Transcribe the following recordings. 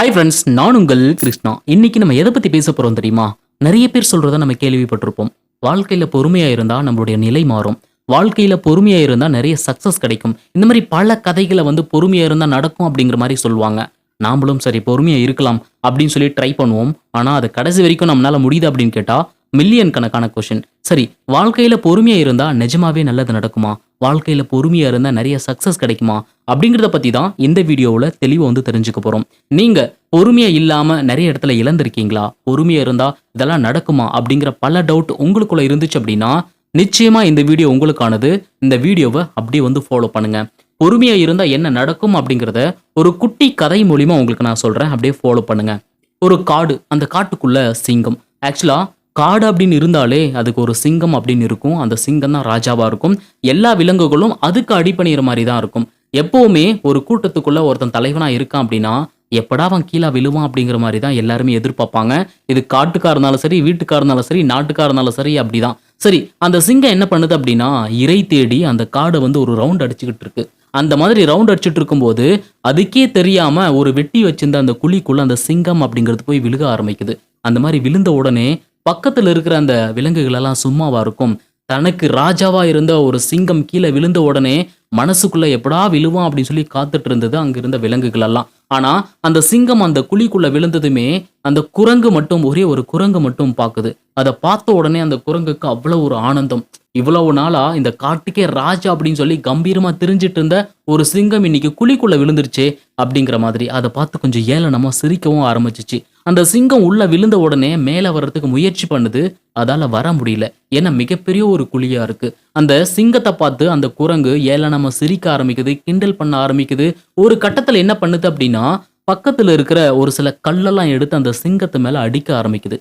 Hi friends நான் உங்கள் கிருஷ்ணா. இன்னைக்கு நம்ம எதை பற்றி பேச போகிறோம் தெரியுமா? நிறைய பேர் சொல்கிறத நம்ம கேள்விப்பட்டிருப்போம். வாழ்க்கையில் பொறுமையாக இருந்தால் நம்மளுடைய நிலை மாறும். வாழ்க்கையில் பொறுமையாக இருந்தால் நிறைய சக்சஸ் கிடைக்கும். இந்த மாதிரி பல கதைகளை வந்து பொறுமையாக இருந்தால் நடக்கும் அப்படிங்கிற மாதிரி சொல்லுவாங்க. நாமளும் சரி பொறுமையாக இருக்கலாம் அப்படின்னு சொல்லி ட்ரை பண்ணுவோம். ஆனால் அது கடைசி வரைக்கும் நம்மளால் முடியுது அப்படின்னு கேட்டால் மில்லியன் கணக்கான கொஷின் சரி வாழ்க்கையில் பொறுமையாக இருந்தால் நிஜமாவே நல்லது நடக்குமா? வாழ்க்கையில் பொறுமையாக இருந்தால் நிறைய சக்ஸஸ் கிடைக்குமா? அப்படிங்கிறத பற்றி தான் இந்த வீடியோவில் தெளிவாக வந்து தெரிஞ்சுக்க போகிறோம் நீங்கள் பொறுமையாக இல்லாமல் நிறைய இடத்துல இழந்திருக்கீங்களா? பொறுமையாக இருந்தால் இதெல்லாம் நடக்குமா? அப்படிங்கிற பல டவுட் உங்களுக்குள்ள இருந்துச்சு அப்படின்னா நிச்சயமாக இந்த வீடியோ உங்களுக்கானது. இந்த வீடியோவை அப்படியே வந்து ஃபாலோ பண்ணுங்கள் பொறுமையாக இருந்தால் என்ன நடக்கும் அப்படிங்கிறத ஒரு குட்டி கதை மூலிமா உங்களுக்கு நான் சொல்கிறேன் அப்படியே ஃபாலோ பண்ணுங்கள் ஒரு காடு அந்த காட்டுக்குள்ளே சிங்கம். ஆக்சுவலாக காடு அப்படின்னு இருந்தாலே அதுக்கு ஒரு சிங்கம் அப்படின்னு இருக்கும். அந்த சிங்கம் தான் ராஜாவாக இருக்கும். எல்லா விலங்குகளும் அதுக்கு அடிப்பணிகிற மாதிரி தான் இருக்கும். எப்போவுமே ஒரு கூட்டத்துக்குள்ள ஒருத்தன் தலைவனாக இருக்கான் அப்படின்னா எப்படா அவன் கீழே விழுவான் அப்படிங்கிற மாதிரி தான் எல்லாருமே எதிர்பார்ப்பாங்க. இது காட்டுக்கா இருந்தாலும் சரி வீட்டுக்கா இருந்தாலும் சரி நாட்டுக்கா இருந்தாலும் சரி அப்படிதான். சரி அந்த சிங்கம் என்ன பண்ணுது அப்படின்னா இறை தேடி அந்த காடை வந்து ஒரு ரவுண்ட் அடிச்சுக்கிட்டு இருக்கு. அந்த மாதிரி ரவுண்ட் அடிச்சுட்டு இருக்கும்போது அதுக்கே தெரியாம ஒரு வெட்டி வச்சிருந்த அந்த குழிக்குள்ள அந்த சிங்கம் அப்படிங்கிறது போய் விழுக ஆரம்பிக்குது. அந்த மாதிரி விழுந்த உடனே பக்கத்தில் இருக்கிற அந்த விலங்குகளெல்லாம் சும்மாவாக சும்மாவா இருக்கும். தனக்கு ராஜாவா இருந்த ஒரு சிங்கம் கீழே விழுந்த உடனே மனசுக்குள்ள எப்படா விழுவான் அப்படின்னு சொல்லி காத்துட்டு இருந்தது அங்க இருந்த விலங்குகள் எல்லாம் ஆனா அந்த சிங்கம் அந்த குழிக்குள்ள விழுந்ததுமே அந்த குரங்கு மட்டும் ஒரே ஒரு குரங்கு மட்டும் பாக்குது அதை பார்த்த உடனே அந்த குரங்குக்கு அவ்வளோ ஒரு ஆனந்தம். இவ்வளவு நாளா இந்த காட்டுக்கே ராஜா அப்படின்னு சொல்லி கம்பீரமா தெரிஞ்சிட்டு இருந்த ஒரு சிங்கம் இன்னைக்கு குழிக்குள்ள விழுந்துருச்சு அப்படிங்கிற மாதிரி. அதை பார்த்து கொஞ்சம் ஏளனமா சிரிக்கவும் ஆரம்பிச்சிச்சு. அந்த சிங்கம் உள்ள விழுந்த உடனே மேல வர்றதுக்கு முயற்சி பண்ணுது. அதால வர முடியல. ஏன்னா மிகப்பெரிய ஒரு குழியா இருக்கு. அந்த சிங்கத்தை பார்த்து அந்த குரங்கு ஏளனமா சிரிக்க ஆரம்பிக்குது கிண்டல் பண்ண ஆரம்பிக்குது. ஒரு கட்டத்துல என்ன பண்ணுது அப்படின்னா பக்கத்துல இருக்கிற ஒரு சில கல்லெல்லாம் எடுத்து அந்த சிங்கத்து மேல அடிக்க ஆரம்பிக்குது.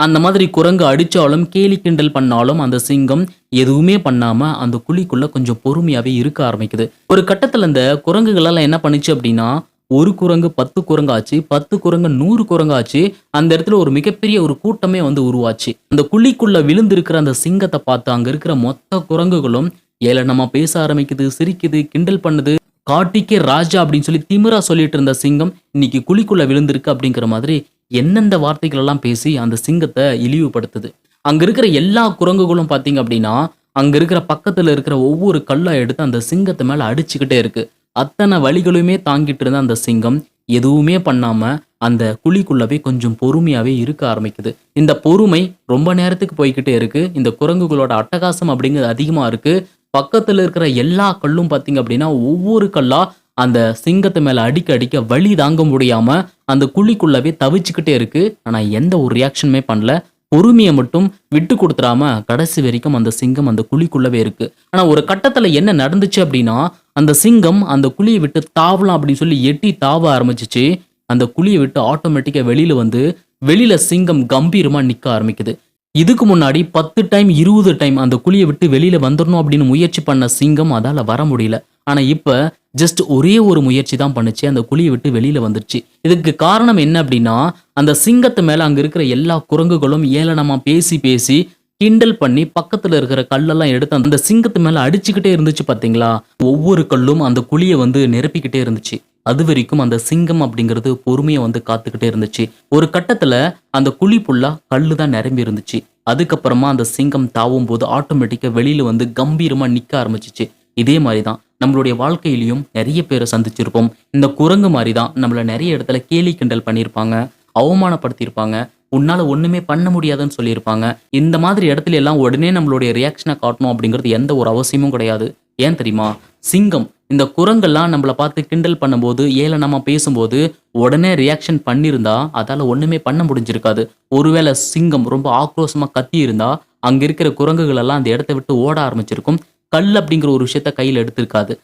அந்த மாதிரி குரங்கு அடித்தாலும் கேலி கிண்டல் பண்ணாலும் அந்த சிங்கம் எதுவுமே பண்ணாம அந்த குழிக்குள்ள கொஞ்சம் பொறுமையாவே இருக்க ஆரம்பிக்குது. ஒரு கட்டத்துல இந்த குரங்குகளெல்லாம் என்ன பண்ணுச்சு அப்படின்னா ஒரு குரங்கு பத்து குரங்காச்சு பத்து குரங்கு நூறு குரங்காச்சு அந்த இடத்துல ஒரு மிகப்பெரிய ஒரு கூட்டமே வந்து உருவாச்சு. அந்த குழிக்குள்ள விழுந்திருக்கிற அந்த சிங்கத்தை பார்த்து அங்க இருக்கிற மொத்த குரங்குகளும் ஏளனமா பேச ஆரம்பிக்குது சிரிக்குது கிண்டல் பண்ணுது. காட்டிக்கே ராஜா அப்படின்னு சொல்லி திமிரா சொல்லிட்டு இருந்த சிங்கம் இன்னைக்கு குழிக்குள்ள விழுந்திருக்கு அப்படிங்கிற மாதிரி எந்தெந்த வார்த்தைகள் எல்லாம் பேசி அந்த சிங்கத்தை இழிவுபடுத்துது. அங்க இருக்கிற எல்லா குரங்குகளும் பாத்தீங்க அப்படின்னா அங்க இருக்கிற பக்கத்துல இருக்கிற ஒவ்வொரு கல்லா எடுத்து அந்த சிங்கத்து மேல அடிச்சுக்கிட்டே இருக்கு. அத்தனை வழிகளுமே தாங்கிட்டு இருந்த அந்த சிங்கம் எதுவுமே பண்ணாம அந்த குழிக்குள்ளவே கொஞ்சம் பொறுமையாவே இருக்க ஆரம்பிக்குது. இந்த பொறுமை ரொம்ப நேரத்துக்கு போய்கிட்டே இருக்கு. இந்த குரங்குகளோட அட்டகாசம் அப்படிங்கிறது அதிகமா இருக்கு. பக்கத்துல இருக்கிற எல்லா கல்லும் பாத்தீங்க அப்படின்னா ஒவ்வொரு கல்லா அந்த சிங்கத்து மேல அடிக்க அடிக்க வலி தாங்க முடியாம அந்த குழிக்குள்ளவே தவிச்சுக்கிட்டே இருக்கு. ஆனா எந்த ஒரு ரியாக்ஷனுமே பண்ணல. பொறுமையை மட்டும் விட்டு கொடுத்துறாம கடைசி வரைக்கும் அந்த சிங்கம் அந்த குழிக்குள்ளவே இருக்கு. ஆனா ஒரு கட்டத்துல என்ன நடந்துச்சு அப்படின்னா அந்த சிங்கம் அந்த குழியை விட்டு தாவலாம் அப்படின்னு சொல்லி எட்டி தாவ ஆரம்பிச்சிச்சு. அந்த குழியை விட்டு ஆட்டோமேட்டிக்கா வெளியில வந்து வெளியில சிங்கம் கம்பீரமா நிக்க ஆரம்பிக்குது. இதுக்கு முன்னாடி பத்து டைம் இருபது டைம் அந்த குழியை விட்டு வெளியில வந்துடணும் அப்படின்னு முயற்சி பண்ண சிங்கம் அதால வர முடியல. ஆனா இப்போ ஜஸ்ட் ஒரே ஒரு முயற்சி தான் பண்ணுச்சு. அந்த குழியை விட்டு வெளியில வந்துருச்சு. இதுக்கு காரணம் என்ன அப்படின்னா அந்த சிங்கத்து மேல அங்க இருக்கிற எல்லா குரங்குகளும் ஏளனமா பேசி பேசி கிண்டல் பண்ணி பக்கத்துல இருக்கிற கல்லெல்லாம் எடுத்து அந்த சிங்கத்து மேல அடிச்சுக்கிட்டே இருந்துச்சு பாத்தீங்களா? ஒவ்வொரு கல்லும் அந்த குழியை வந்து நிரப்பிக்கிட்டே இருந்துச்சு. அது வரைக்கும் அந்த சிங்கம் அப்படிங்கிறது பொறுமையை வந்து காத்துக்கிட்டே இருந்துச்சு. ஒரு கட்டத்துல அந்த குழி புல்லா கல்லு தான் நிரம்பி இருந்துச்சு. அதுக்கப்புறமா அந்த சிங்கம் தாவும் போது ஆட்டோமேட்டிக்கா வெளியில வந்து கம்பீரமா நிக்க ஆரம்பிச்சிச்சு. இதே மாதிரி தான் நம்மளுடைய வாழ்க்கையிலையும் நிறைய பேரை சந்திச்சிருப்போம். இந்த குரங்கு மாதிரி தான் நம்மளை நிறைய இடத்துல கேலி கிண்டல் பண்ணியிருப்பாங்க அவமானப்படுத்தியிருப்பாங்க உன்னால் ஒன்றுமே பண்ண முடியாதுன்னு சொல்லியிருப்பாங்க. இந்த மாதிரி இடத்துல எல்லாம் உடனே நம்மளுடைய ரியாக்ஷனை காட்டணும் அப்படிங்கிறது எந்த ஒரு அவசியமும் கிடையாது. ஏன் தெரியுமா? சிங்கம் இந்த குரங்கெல்லாம் நம்மளை பார்த்து கிண்டல் பண்ணும்போது ஏளனமா பேசும்போது உடனே ரியாக்ஷன் பண்ணியிருந்தா அதால் ஒன்றுமே பண்ண முடிஞ்சிருக்காது. ஒருவேளை சிங்கம் ரொம்ப ஆக்ரோஷமாக கத்தி இருந்தா அங்கே இருக்கிற குரங்குகளெல்லாம் அந்த இடத்த விட்டு ஓட ஆரம்பிச்சிருக்கும். கல் அப்படிங்கிற ஒரு விஷயத்த கையில் எடுத்திருக்காது.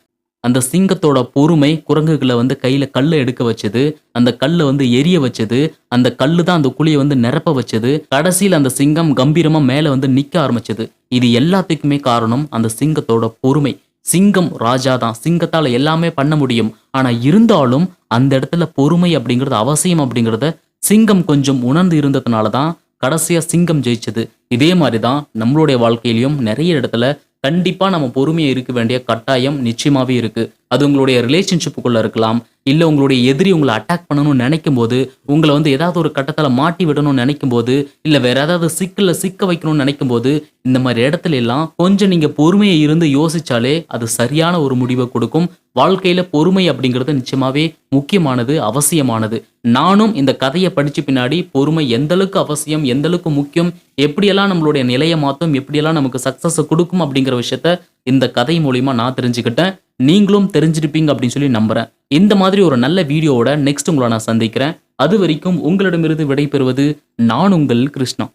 அந்த சிங்கத்தோட பொறுமை குரங்குகளை வந்து கையில் கல்லை எடுக்க வச்சது அந்த கல்லை வந்து எரிய வச்சது அந்த கல்லு தான் அந்த குழியை வந்து நிரப்ப வச்சது கடைசியில் அந்த சிங்கம் கம்பீரமாக மேலே வந்து நிற்க ஆரம்பிச்சது. இது எல்லாத்துக்குமே காரணம் அந்த சிங்கத்தோட பொறுமை. சிங்கம் ராஜா தான். சிங்கத்தால் எல்லாமே பண்ண முடியும். ஆனால் இருந்தாலும் அந்த இடத்துல பொறுமை அப்படிங்கிறது அவசியம் அப்படிங்கிறத சிங்கம் கொஞ்சம் உணர்ந்து இருந்ததுனால தான் கடைசியாக சிங்கம் ஜெயிச்சது. இதே மாதிரி தான் நம்மளுடைய வாழ்க்கையிலையும் நிறைய இடத்துல கண்டிப்பாக நம்ம பொறுமையை இருக்க வேண்டிய கட்டாயம் நிச்சயமாகவே இருக்குது அது உங்களுடைய ரிலேஷன்ஷிப்புக்குள்ளே இருக்கலாம். இல்லை உங்களுடைய எதிரி உங்களை அட்டாக் பண்ணணும்னு நினைக்கும் போது உங்களை வந்து ஏதாவது ஒரு கட்டத்தில் மாட்டி விடணும்னு நினைக்கும் போது இல்லை வேற ஏதாவது சிக்கலில் சிக்க வைக்கணும்னு நினைக்கும் போது இந்த மாதிரி இடத்துல எல்லாம் கொஞ்சம் நீங்கள் பொறுமையை இருந்து யோசிச்சாலே அது சரியான ஒரு முடிவை கொடுக்கும். வாழ்க்கையில் பொறுமை அப்படிங்கிறது நிச்சயமாகவே முக்கியமானது அவசியமானது. நானும் இந்த கதையை படித்த பின்னாடி பொறுமை எந்தளவுக்கு அவசியம் எந்த அளவுக்கு முக்கியம் எப்படியெல்லாம் நம்மளுடைய நிலையை மாற்றும் எப்படியெல்லாம் நமக்கு சக்ஸஸை கொடுக்கும் அப்படிங்கிற விஷயத்த இந்த கதை மூலிமா நான் தெரிஞ்சுக்கிட்டேன். நீங்களும் தெரிஞ்சிருப்பீங்க அப்படின்னு சொல்லி நம்புகிறேன் இந்த மாதிரி ஒரு நல்ல வீடியோவோட நெக்ஸ்ட் உங்களை நான் சந்திக்கிறேன். அது வரைக்கும் உங்களிடமிருந்து விடைபெறுவது நான் உங்கள் கிருஷ்ணா.